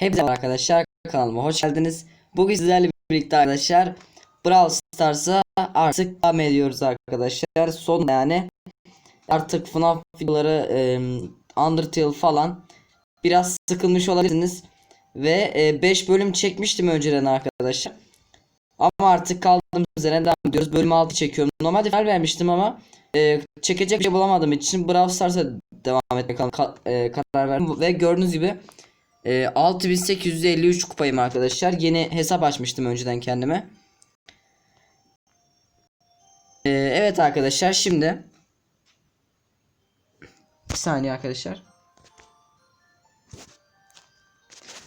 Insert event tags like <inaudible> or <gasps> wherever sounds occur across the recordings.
Hepinize arkadaşlar kanalıma hoş geldiniz. Bugün sizlerle birlikte arkadaşlar Brawl Stars'a artık devam ediyoruz arkadaşlar. Son yani artık FNAF videoları e, Undertale falan biraz sıkılmış olabilirsiniz. Ve 5 bölüm çekmiştim önceden arkadaşlar. Ama artık kaldığımız yerden devam ediyoruz. Bölüm 6 çekiyorum. Normalde final vermiştim ama e, çekecek bir şey bulamadığım için Brawl Stars'a devam etmeye ka- e, karar verdim. Ve gördüğünüz gibi e, 6853 kupayım arkadaşlar. Yeni hesap açmıştım önceden kendime. E, evet arkadaşlar şimdi bir saniye arkadaşlar.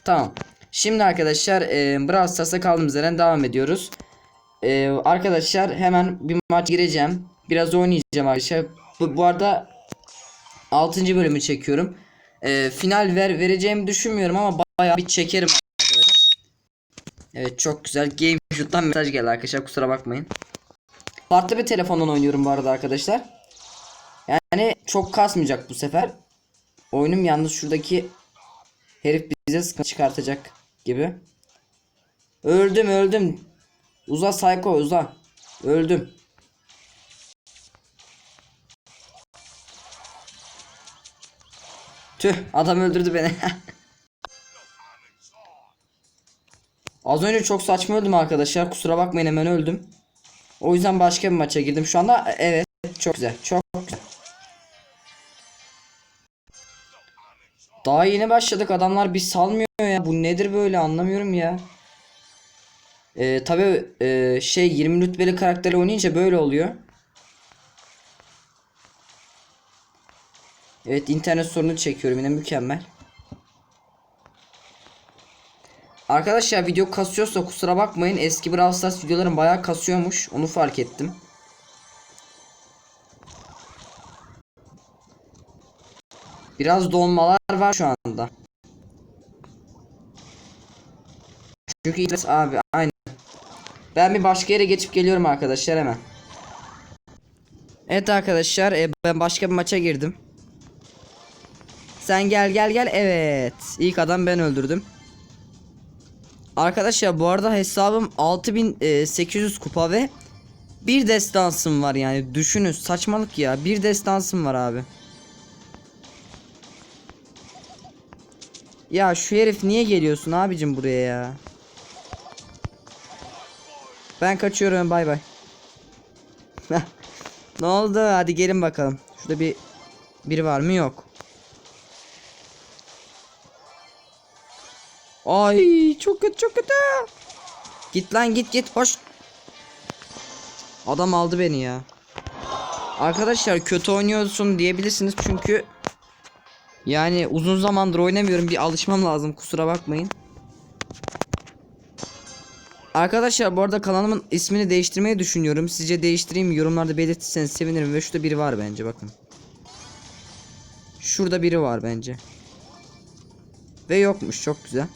Tamam. Şimdi arkadaşlar e, Brawl Stars'a kaldığımız yerden devam ediyoruz. E, arkadaşlar hemen bir maç gireceğim. Biraz oynayacağım arkadaşlar. Bu, bu arada 6. bölümü çekiyorum. E, final ver vereceğimi düşünmüyorum ama bayağı bir çekerim arkadaşlar. Evet çok güzel. Game Shoot'tan mesaj geldi arkadaşlar kusura bakmayın. Farklı bir telefondan oynuyorum bu arada arkadaşlar. Yani çok kasmayacak bu sefer. Oyunum yalnız şuradaki herif bize sıkıntı çıkartacak gibi. Öldüm öldüm. Uza psycho uza. Öldüm. Tüh adam öldürdü beni. <laughs> Az önce çok saçma öldüm arkadaşlar. Kusura bakmayın hemen öldüm. O yüzden başka bir maça girdim. Şu anda evet çok güzel. Çok güzel. Daha yeni başladık. Adamlar bir salmıyor ya. Bu nedir böyle anlamıyorum ya. Ee, tabii e, şey 20 rütbeli karakteri oynayınca böyle oluyor. Evet internet sorunu çekiyorum yine mükemmel. Arkadaşlar video kasıyorsa kusura bakmayın. Eski Brawl Stars videolarım bayağı kasıyormuş. Onu fark ettim. Biraz donmalar var şu anda. Çünkü internet abi aynı. Ben bir başka yere geçip geliyorum arkadaşlar hemen. Evet arkadaşlar e, ben başka bir maça girdim. Sen gel gel gel evet. İlk adam ben öldürdüm. Arkadaşlar bu arada hesabım 6800 kupa ve bir destansım var yani düşünün saçmalık ya bir destansım var abi. Ya şu herif niye geliyorsun abicim buraya ya? Ben kaçıyorum bay bay. <laughs> ne oldu? Hadi gelin bakalım. Şurada bir biri var mı? Yok. Ay çok kötü çok kötü. Git lan git git hoş. Adam aldı beni ya. Arkadaşlar kötü oynuyorsun diyebilirsiniz çünkü yani uzun zamandır oynamıyorum bir alışmam lazım kusura bakmayın. Arkadaşlar bu arada kanalımın ismini değiştirmeyi düşünüyorum. Sizce değiştireyim mi? Yorumlarda belirtirseniz sevinirim ve şurada biri var bence bakın. Şurada biri var bence. Ve yokmuş çok güzel.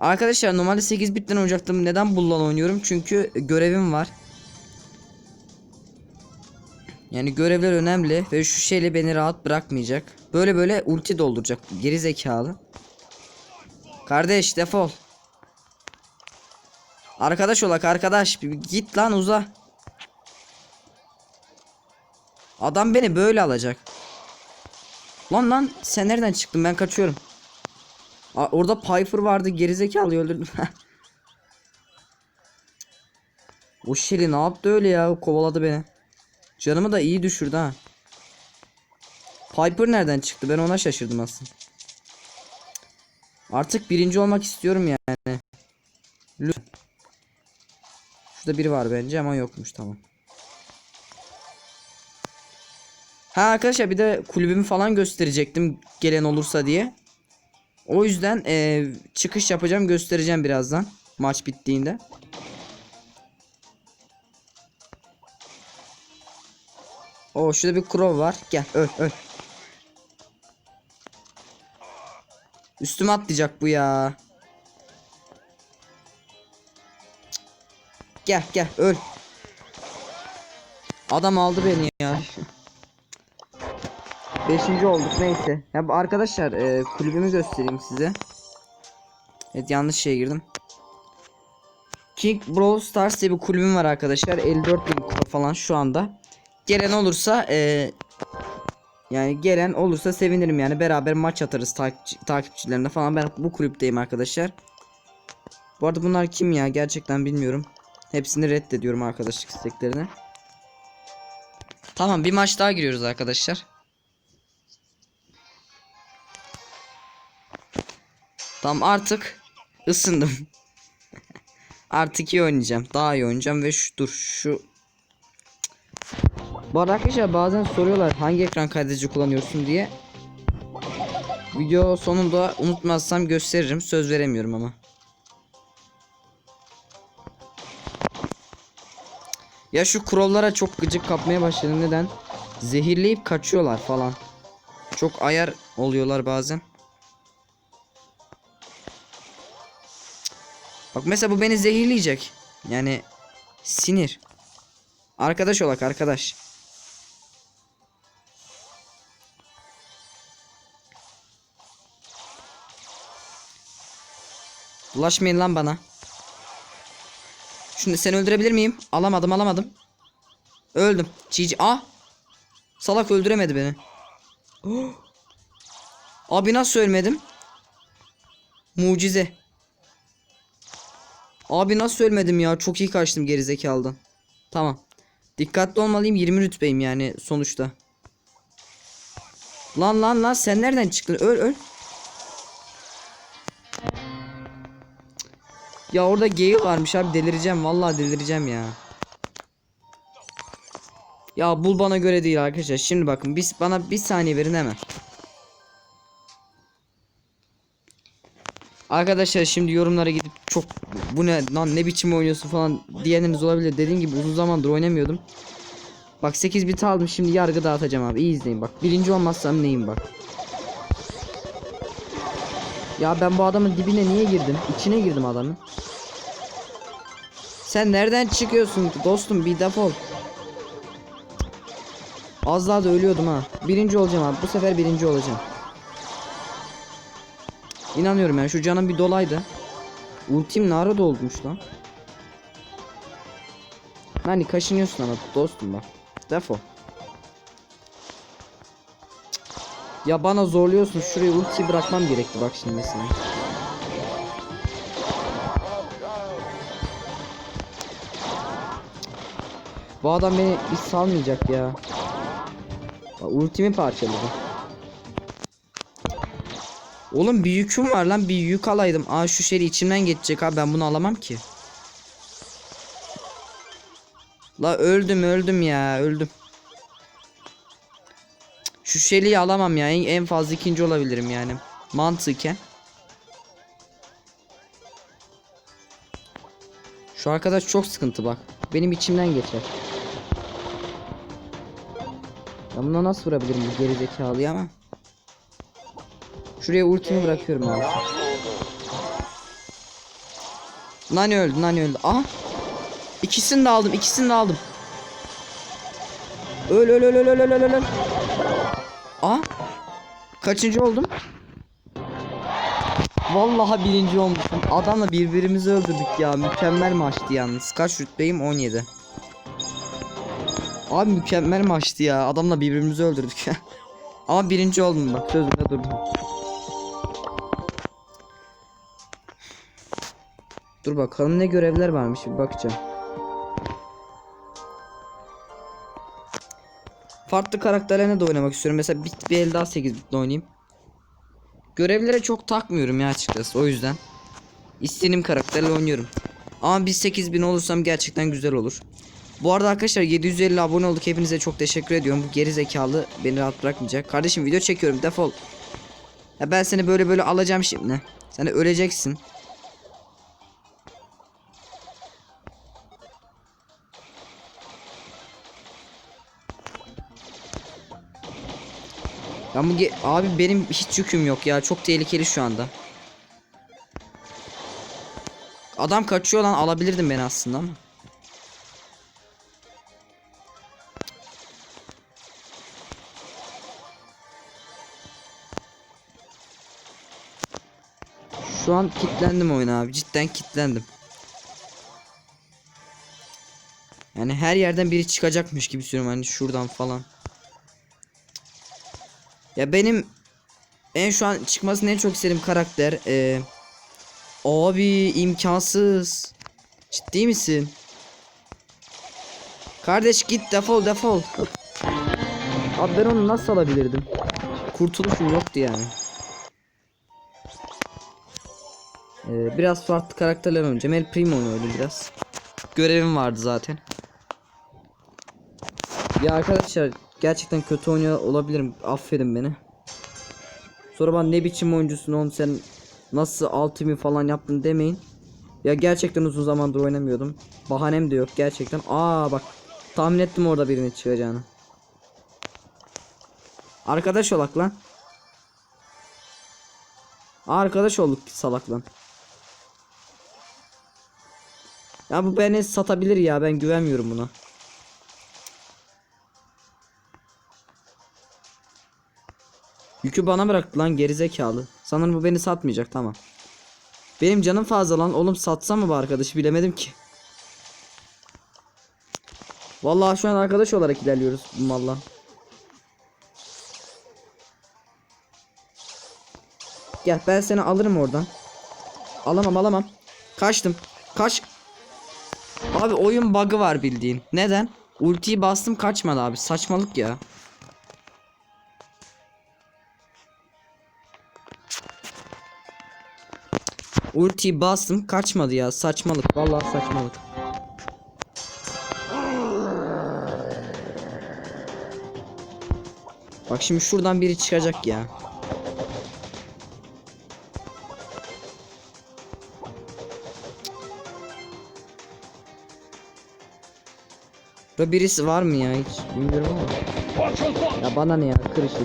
Arkadaşlar normalde 8 bitten oynayacaktım. Neden Bullan oynuyorum? Çünkü görevim var. Yani görevler önemli ve şu şeyle beni rahat bırakmayacak. Böyle böyle ulti dolduracak. Geri zekalı. Kardeş defol. Arkadaş olak arkadaş. Git lan uza. Adam beni böyle alacak. Lan lan sen nereden çıktın ben kaçıyorum. Aa, orada Piper vardı gerizekalı öldürdüm. <laughs> o Shelly ne yaptı öyle ya kovaladı beni. Canımı da iyi düşürdü ha. Piper nereden çıktı ben ona şaşırdım aslında. Artık birinci olmak istiyorum yani. Lütfen. Şurada biri var bence ama yokmuş tamam. Ha arkadaşlar bir de kulübümü falan gösterecektim gelen olursa diye. O yüzden e, çıkış yapacağım göstereceğim birazdan maç bittiğinde. O şurada bir crow var. Gel öl öl. Üstüme atlayacak bu ya. Gel gel öl. Adam aldı beni ya. Beşinci olduk neyse. Ya arkadaşlar e, kulübümü göstereyim size. Evet yanlış şeye girdim. King Brawl Stars diye bir kulübüm var arkadaşlar. 54 bin kupa falan şu anda. Gelen olursa e, yani gelen olursa sevinirim yani beraber maç atarız takipçi, takipçilerine falan. Ben bu kulüpteyim arkadaşlar. Bu arada bunlar kim ya gerçekten bilmiyorum. Hepsini reddediyorum arkadaşlık isteklerini. Tamam bir maç daha giriyoruz arkadaşlar. Tamam artık ısındım. <laughs> artık iyi oynayacağım. Daha iyi oynayacağım ve şu dur şu Bu arkadaşlar bazen soruyorlar hangi ekran kaydedici kullanıyorsun diye. Video sonunda unutmazsam gösteririm. Söz veremiyorum ama. Ya şu krollara çok gıcık kapmaya başladım. Neden? Zehirleyip kaçıyorlar falan. Çok ayar oluyorlar bazen. Bak mesela bu beni zehirleyecek. Yani sinir. Arkadaş olak arkadaş. Bulaşmayın lan bana. Şimdi seni öldürebilir miyim? Alamadım alamadım. Öldüm. Cici. Ah. Salak öldüremedi beni. Oh. <gasps> Abi nasıl ölmedim? Mucize. Abi nasıl ölmedim ya? Çok iyi kaçtım gerizekalıdan. Tamam. Dikkatli olmalıyım 20 rütbeyim yani sonuçta. Lan lan lan sen nereden çıktın? Öl öl. Ya orada geyik varmış abi delireceğim vallahi delireceğim ya. Ya bul bana göre değil arkadaşlar. Şimdi bakın biz bana bir saniye verin hemen. Arkadaşlar şimdi yorumlara gidip çok bu ne lan ne biçim oynuyorsun falan diyeniniz olabilir. Dediğim gibi uzun zamandır oynamıyordum. Bak 8 bit aldım şimdi yargı dağıtacağım abi. İyi izleyin bak. Birinci olmazsam neyim bak. Ya ben bu adamın dibine niye girdim? İçine girdim adamın. Sen nereden çıkıyorsun dostum bir defol. Az daha da ölüyordum ha. Birinci olacağım abi. Bu sefer birinci olacağım. İnanıyorum yani şu canım bir dolaydı. Ultim nara dolmuş lan. Hani kaşınıyorsun ama dostum bak. Defol. Ya bana zorluyorsun şuraya ulti bırakmam gerekti bak şimdi mesela. Bu adam beni hiç salmayacak ya. Ultimi parçaladı. Oğlum bir yüküm var lan bir yük alaydım. Aa şu şey içimden geçecek abi ben bunu alamam ki. La öldüm öldüm ya öldüm. Şu şeliği alamam ya en, en fazla ikinci olabilirim yani. Mantıken. Şu arkadaş çok sıkıntı bak. Benim içimden geçer. Ben buna nasıl vurabilirim bu gerizekalıyı ama. Şuraya ultimi bırakıyorum abi. Nani öldü, Nani öldü. Aha. İkisini de aldım, ikisini de aldım. Öl öl öl öl öl öl öl öl. Aha. Kaçıncı oldum? Vallahi birinci olmuşum. Adamla birbirimizi öldürdük ya. Mükemmel maçtı yalnız. Kaç rütbeyim? 17. Abi mükemmel maçtı ya. Adamla birbirimizi öldürdük. <laughs> Ama birinci oldum bak. Sözümde durdum. Dur bakalım ne görevler varmış bir bakacağım. Farklı karakterlerine de oynamak istiyorum. Mesela bir, bir el daha 8 bitle oynayayım. Görevlere çok takmıyorum ya açıkçası o yüzden. İstediğim karakterle oynuyorum. Ama biz 8000 olursam gerçekten güzel olur. Bu arada arkadaşlar 750 abone olduk. Hepinize çok teşekkür ediyorum. Bu geri zekalı beni rahat bırakmayacak. Kardeşim video çekiyorum defol. Ya ben seni böyle böyle alacağım şimdi. Sen öleceksin. Ben abi benim hiç yüküm yok ya. Çok tehlikeli şu anda. Adam kaçıyor lan alabilirdim beni aslında ama. Şu an kitlendim oyun abi. Cidden kitlendim. Yani her yerden biri çıkacakmış gibi sürüyorum hani şuradan falan. Ya benim en şu an çıkmasını en çok istediğim karakter eee Abi imkansız. Ciddi misin? Kardeş git defol defol. Abi ben onu nasıl alabilirdim? Kurtuluşum yoktu yani. Ee, biraz farklı karakterler oynayacağım. El Primo oynadım biraz. Görevim vardı zaten. Ya arkadaşlar gerçekten kötü oynuyor olabilirim. Affedin beni. Sonra bana ne biçim oyuncusun oğlum sen nasıl altımı falan yaptın demeyin. Ya gerçekten uzun zamandır oynamıyordum. Bahanem de yok gerçekten. Aa bak tahmin ettim orada birini çıkacağını. Arkadaş olak lan. Arkadaş olduk salak lan. Ya bu beni satabilir ya ben güvenmiyorum buna. Yükü bana bıraktı lan gerizekalı. Sanırım bu beni satmayacak tamam. Benim canım fazla lan oğlum satsa mı bu arkadaşı bilemedim ki. Vallahi şu an arkadaş olarak ilerliyoruz bu malla. Gel ben seni alırım oradan. Alamam alamam. Kaçtım. Kaç. Abi oyun bug'ı var bildiğin. Neden? Ultiyi bastım kaçmadı abi. Saçmalık ya. Ultiyi bastım kaçmadı ya. Saçmalık. Vallahi saçmalık. Bak şimdi şuradan biri çıkacak ya. Burada birisi var mı ya hiç bilmiyorum ama. Ya bana ne ya kır şu.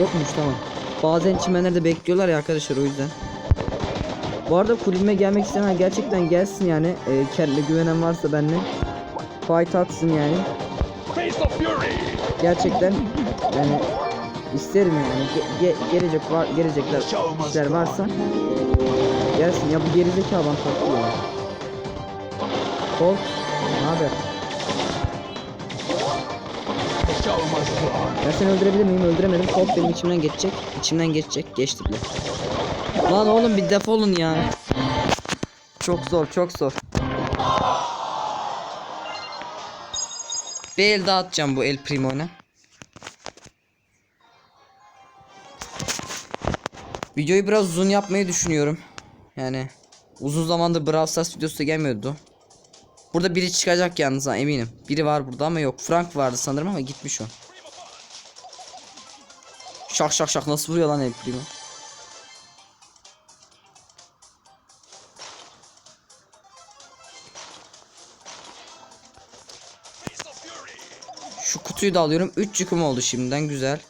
Yokmuş tamam. Bazen çimenlerde bekliyorlar ya arkadaşlar o yüzden. Bu arada kulübüme gelmek isteyen gerçekten gelsin yani. E, kendine güvenen varsa benimle. Fight atsın yani. Gerçekten yani isterim yani. Ge- ge- gelecek var gelecekler kişiler varsa gelsin ya bu gerizekalı bana taktı ya. Colt ne haber? Ben seni öldürebilir miyim? Öldüremedim. Colt benim içimden geçecek. İçimden geçecek. Geçti bile. Lan oğlum bir defolun ya. Çok zor, çok zor. Bir el daha atacağım bu El Primo'na. Videoyu biraz uzun yapmayı düşünüyorum. Yani uzun zamandır Brawl Stars videosu da gelmiyordu. Burada biri çıkacak yalnız ha eminim. Biri var burada ama yok. Frank vardı sanırım ama gitmiş o. Şak şak şak nasıl vuruyor lan El Primo? Kutuyu da alıyorum. 3 yüküm oldu şimdiden güzel.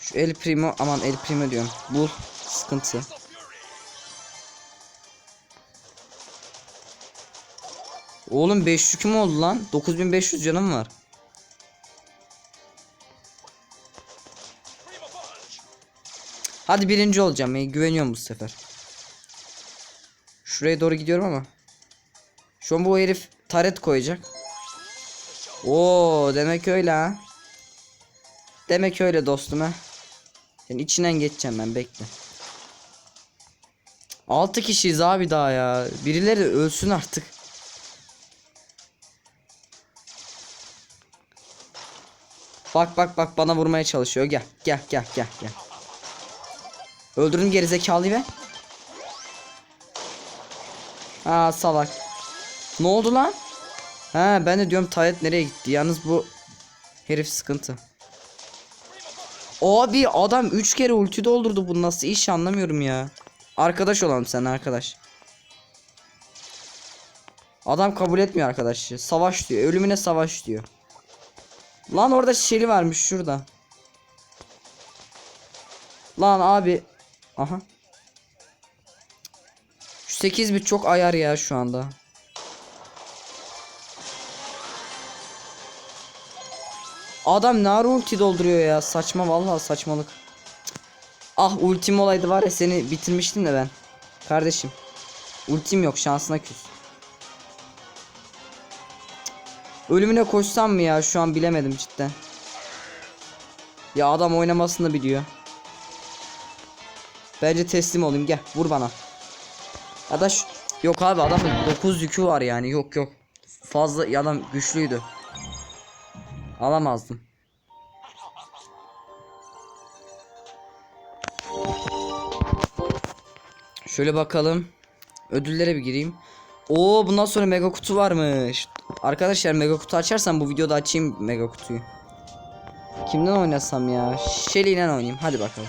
Şu El Primo aman El Primo diyorum. Bul sıkıntı. Oğlum 5 yüküm oldu lan. 9500 canım var. Hadi birinci olacağım. ya, güveniyorum bu sefer. Şuraya doğru gidiyorum ama. Şu an bu herif taret koyacak. Oo demek öyle ha. Demek öyle dostum ha. Senin içinden geçeceğim ben bekle. 6 kişiyiz abi daha ya. Birileri ölsün artık. Bak bak bak bana vurmaya çalışıyor. Gel gel gel gel gel. Öldürdüm gerizekalıyı be. Aa salak. Ne oldu lan? Ha ben de diyorum Tayyip nereye gitti? Yalnız bu herif sıkıntı. Abi adam 3 kere ulti doldurdu bu nasıl iş anlamıyorum ya. Arkadaş olalım sen arkadaş. Adam kabul etmiyor arkadaşı. Savaş diyor. Ölümüne savaş diyor. Lan orada şişeli varmış şurada. Lan abi. Aha. Şu 8 bit çok ayar ya şu anda. Adam ne ara ulti dolduruyor ya saçma vallahi saçmalık. Ah ultim olaydı var ya seni bitirmiştim de ben. Kardeşim. Ultim yok şansına küs. Ölümüne koşsam mı ya şu an bilemedim cidden. Ya adam oynamasını biliyor. Bence teslim olayım gel vur bana. Ya da şu- yok abi adamın 9 yükü var yani yok yok. Fazla adam güçlüydü. Alamazdım. Şöyle bakalım. Ödüllere bir gireyim. Oo bundan sonra mega kutu varmış. Arkadaşlar mega kutu açarsam bu videoda açayım mega kutuyu. Kimden oynasam ya? Shelly ile oynayayım. Hadi bakalım.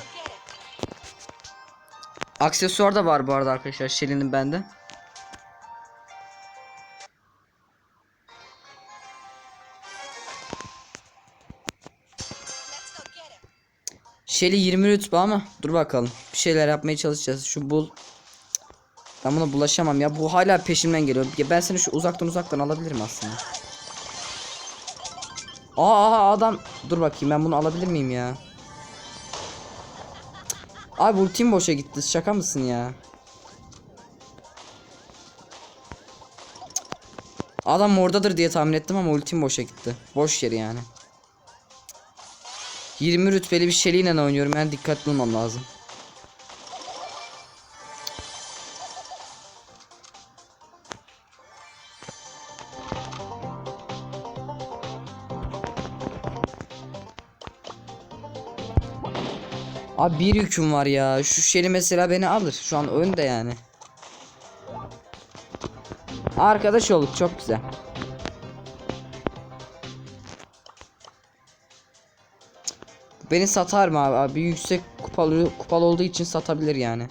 Aksesuar da var bu arada arkadaşlar Shelly'nin bende. Shelly 20 rütbe ama dur bakalım. Bir şeyler yapmaya çalışacağız. Şu bul. Ben buna bulaşamam ya. Bu hala peşimden geliyor. Ya ben seni şu uzaktan uzaktan alabilirim aslında. Aa adam. Dur bakayım ben bunu alabilir miyim ya? Abi ultim boşa gitti. Şaka mısın ya? Adam oradadır diye tahmin ettim ama ultim boşa gitti. Boş yeri yani. 20 rütbeli bir Shelly'yle oynuyorum. Yani dikkatli olmam lazım. Abi bir yüküm var ya. Şu Shelly mesela beni alır. Şu an önde yani. Arkadaş olduk çok güzel. Beni satar mı abi? abi yüksek kupalı kupalı olduğu için satabilir yani.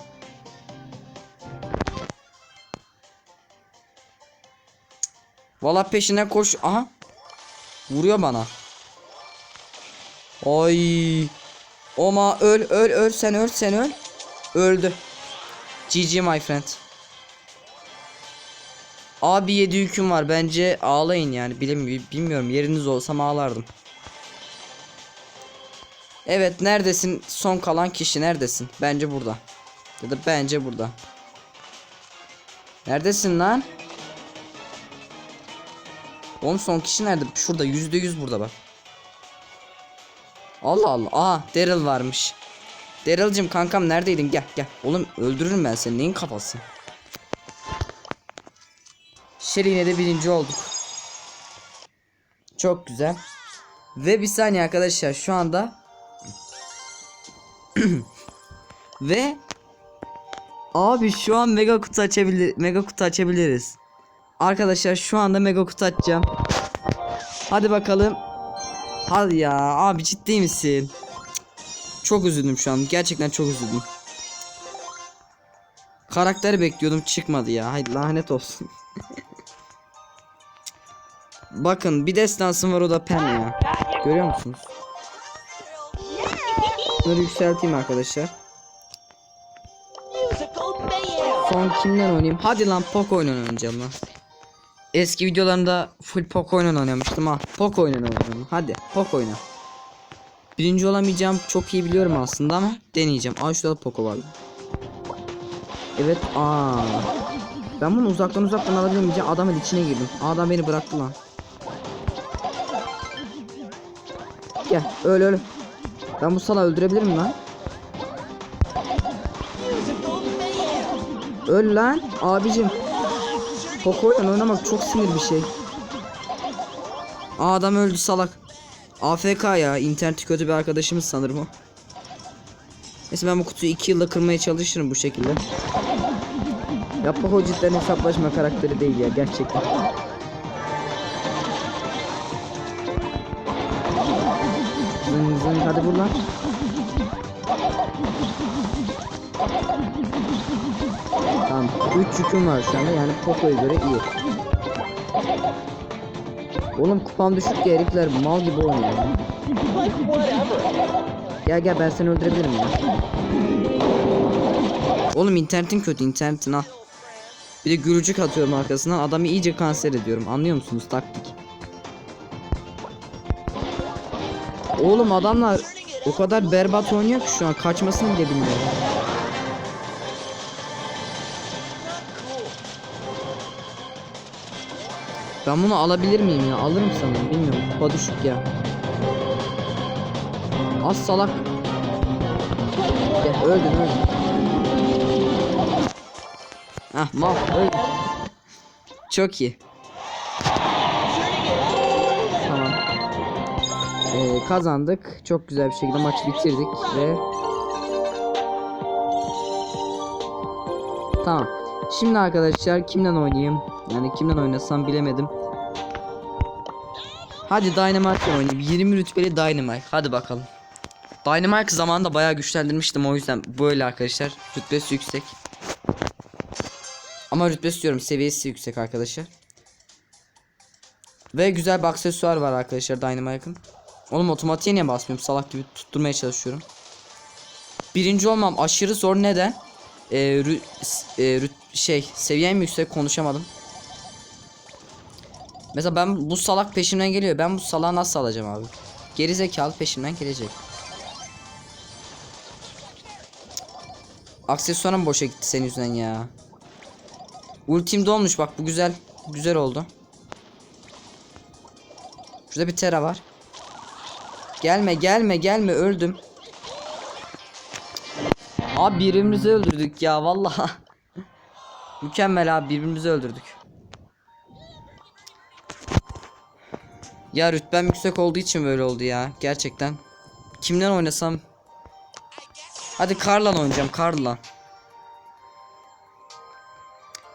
Valla peşinden koş. Aha. Vuruyor bana. Ay. Oma öl öl öl sen öl sen öl. Öldü. GG my friend. Abi 7 yüküm var. Bence ağlayın yani. Bilemiyorum, bilmiyorum. Yeriniz olsam ağlardım. Evet neredesin? Son kalan kişi neredesin? Bence burada. Ya da bence burada. Neredesin lan? Oğlum son kişi nerede? Şurada yüzde yüz burada bak. Allah Allah. Aa Daryl varmış. Daryl'cım kankam neredeydin? Gel gel. Oğlum öldürürüm ben seni. Neyin kafası? Yine de birinci olduk. Çok güzel. Ve bir saniye arkadaşlar şu anda <clears throat> ve abi şu an mega kutu açabilir mega kutu açabiliriz. Arkadaşlar şu anda mega kutu açacağım. Hadi bakalım. Hadi ya abi ciddi misin? Çok üzüldüm şu an. Gerçekten çok üzüldüm. Karakteri bekliyordum çıkmadı ya. Haydi lanet olsun. <laughs> Bakın bir destansım var o da pen ya. Görüyor musunuz? Bunları yükselteyim arkadaşlar. Son kimden oynayayım? Hadi lan Poco oynan oynayacağım lan. Eski videolarımda full Poco oynan oynamıştım ha. Poco oynan oynuyorum. Hadi Poco oyna. Birinci olamayacağım çok iyi biliyorum aslında ama deneyeceğim. Aa şurada da Poco var. Evet aa. Ben bunu uzaktan uzaktan alabilir miyim? Adamın içine girdim. Adam beni bıraktı lan. Gel öl öl. Ben bu salağı öldürebilir miyim lan? Öl lan abicim. Poco'yla oynamak çok sinir bir şey. Adam öldü salak. AFK ya interneti kötü bir arkadaşımız sanırım o. Neyse ben bu kutuyu 2 yılda kırmaya çalışırım bu şekilde. Ya Poco cidden hesaplaşma karakteri değil ya gerçekten. Vur. Tamam 3 yüküm var şu anda yani Poco'ya göre iyi. Oğlum kupam düşük ya herifler mal gibi oynuyor. Gel gel ben seni öldürebilirim ya. Oğlum internetin kötü internetin al. Bir de gürücük atıyorum arkasından adamı iyice kanser ediyorum anlıyor musunuz taktik. Oğlum adamlar O kadar berbat oynuyor ki şu an kaçmasını bile bilmiyorum. Ben bunu alabilir miyim ya? Alırım sanırım bilmiyorum. Kupa düşük ya. Az salak. Gel öldün öldün. Hah mal öldün. Çok iyi. Kazandık. Çok güzel bir şekilde maçı bitirdik ve Tamam. Şimdi arkadaşlar kimden oynayayım? Yani kimden oynasam bilemedim. Hadi Dynamite oynayayım. 20 rütbeli Dynamite. Hadi bakalım. Dynamite zamanında bayağı güçlendirmiştim o yüzden böyle arkadaşlar. Rütbesi yüksek. Ama rütbesi diyorum seviyesi yüksek arkadaşlar. Ve güzel bir aksesuar var arkadaşlar Dynamite'ın. Oğlum otomatiğe niye basmıyorum salak gibi tutturmaya çalışıyorum. Birinci olmam aşırı zor neden? Ee, rü- e, rüt- şey seviyem yüksek konuşamadım. Mesela ben bu salak peşimden geliyor. Ben bu salağı nasıl alacağım abi? Geri zekalı peşimden gelecek. Aksesuarım boşa gitti senin yüzünden ya. Ultim dolmuş bak bu güzel. Güzel oldu. Şurada bir tera var. Gelme gelme gelme öldüm. Abi birbirimizi öldürdük ya vallahi. <laughs> Mükemmel abi birbirimizi öldürdük. Ya rütbem yüksek olduğu için böyle oldu ya gerçekten. Kimden oynasam? Hadi Karlan oynayacağım Karlan.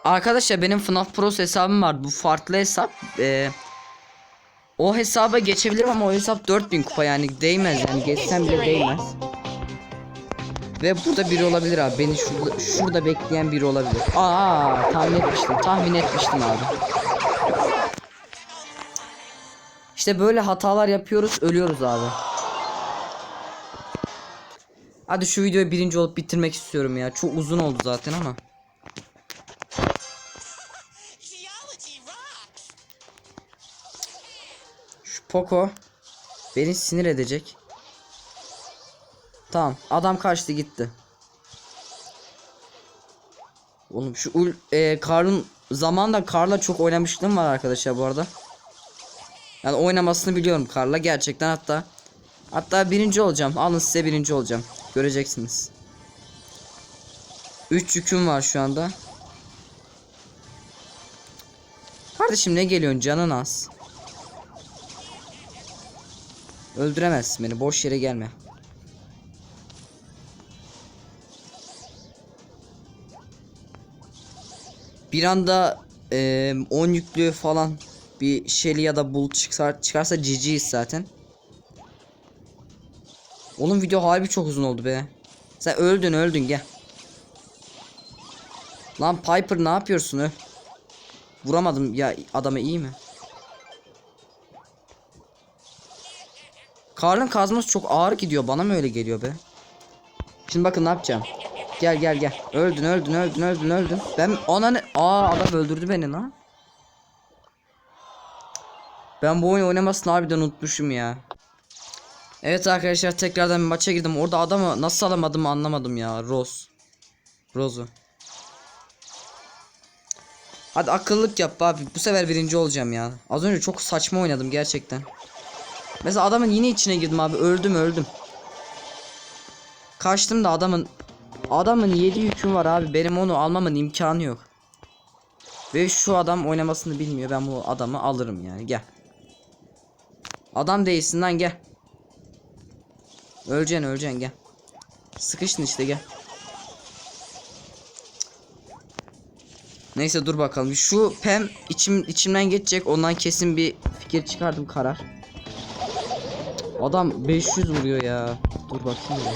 Arkadaşlar benim FNAF Pro hesabım var. Bu farklı hesap. Ee, o hesaba geçebilirim ama o hesap 4000 kupa yani değmez yani geçsem bile değmez. Ve burada biri olabilir abi. Beni şurada, şurada bekleyen biri olabilir. Aa tahmin etmiştim. Tahmin etmiştim abi. İşte böyle hatalar yapıyoruz, ölüyoruz abi. Hadi şu videoyu birinci olup bitirmek istiyorum ya. Çok uzun oldu zaten ama. Poco beni sinir edecek. Tamam, adam kaçtı gitti. Oğlum şu ul e, Karl'ın zamanda Karl'la çok oynamışlığım var arkadaşlar bu arada. Yani oynamasını biliyorum Karl'la gerçekten hatta. Hatta birinci olacağım. Alın size birinci olacağım. Göreceksiniz. 3 yüküm var şu anda. Kardeşim ne geliyorsun canın az. Öldüremezsin beni boş yere gelme. Bir anda 10 yüklü falan bir Shelly ya da Bull çıkar, çıkarsa GG'yiz zaten. Oğlum video harbi çok uzun oldu be. Sen öldün öldün gel. Lan Piper ne yapıyorsun? Vuramadım ya adamı iyi mi? Karl'ın kazması çok ağır gidiyor bana mı öyle geliyor be? Şimdi bakın ne yapacağım. Gel gel gel. Öldün öldün öldün öldün öldün. Ben ananı aa adam öldürdü beni lan. Ben bu oyunu oynamasını harbiden unutmuşum ya. Evet arkadaşlar tekrardan bir maça girdim. Orada adamı nasıl alamadım anlamadım ya. Rose. Rose'u. Hadi akıllık yap abi. Bu sefer birinci olacağım ya. Az önce çok saçma oynadım gerçekten. Mesela adamın yine içine girdim abi. Öldüm öldüm. Kaçtım da adamın adamın 7 yüküm var abi. Benim onu almamın imkanı yok. Ve şu adam oynamasını bilmiyor. Ben bu adamı alırım yani. Gel. Adam değilsin lan gel. Öleceksin öleceksin gel. Sıkıştın işte gel. Neyse dur bakalım. Şu pem içim içimden geçecek. Ondan kesin bir fikir çıkardım karar. Adam 500 vuruyor ya. Dur bakayım ya.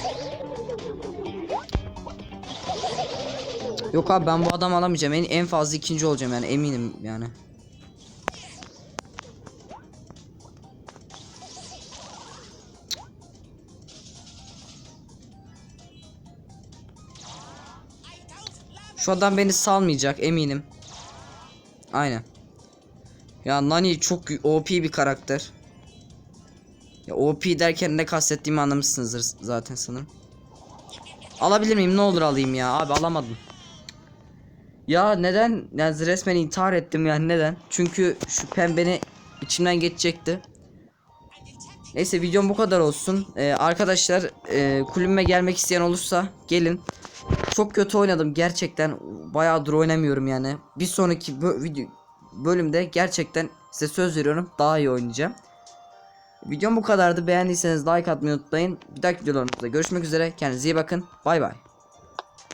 Yok abi ben bu adamı alamayacağım. En, en fazla ikinci olacağım yani eminim yani. Şu adam beni salmayacak eminim. Aynen. Ya Nani çok OP bir karakter. Ya, OP derken ne kastettiğimi anlamışsınızdır zaten sanırım. Alabilir miyim? Ne olur alayım ya. Abi alamadım. Ya neden? Yani resmen intihar ettim yani neden? Çünkü şu pembeni içimden geçecekti. Neyse videom bu kadar olsun. Ee, arkadaşlar e, kulübüme gelmek isteyen olursa gelin. Çok kötü oynadım gerçekten. Bayağıdır oynamıyorum yani. Bir sonraki bö- video bölümde gerçekten size söz veriyorum daha iyi oynayacağım. Videom bu kadardı. Beğendiyseniz like atmayı unutmayın. Bir dahaki videolarımızda görüşmek üzere. Kendinize iyi bakın. Bay bay.